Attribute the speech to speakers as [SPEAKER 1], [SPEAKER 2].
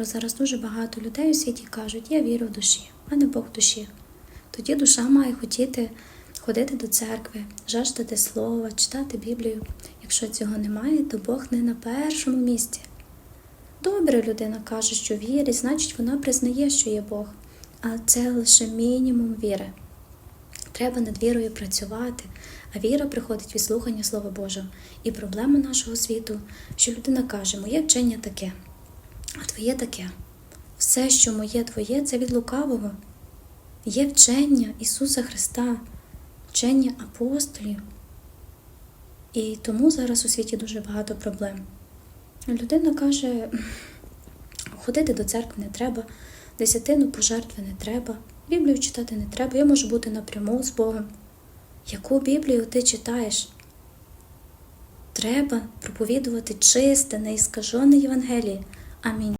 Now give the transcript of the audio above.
[SPEAKER 1] Зараз дуже багато людей у світі кажуть, я вірю в душі, а не Бог в душі. Тоді душа має хотіти ходити до церкви, жаждати слова, читати Біблію. Якщо цього немає, то Бог не на першому місці. Добре людина каже, що вірить, значить вона признає, що є Бог. Але це лише мінімум віри. Треба над вірою працювати, а віра приходить від слухання Слова Божого. І проблема нашого світу, що людина каже, моє вчення таке, а твоє таке. Все, що моє твоє, це від лукавого. Є вчення Ісуса Христа, вчення апостолів. І тому зараз у світі дуже багато проблем. Людина каже, ходити до церкви не треба, десятину пожертви не треба, Біблію читати не треба, я можу бути напряму з Богом. Яку Біблію ти читаєш? Треба проповідувати чисте, неіскажене Євангеліє. Amén.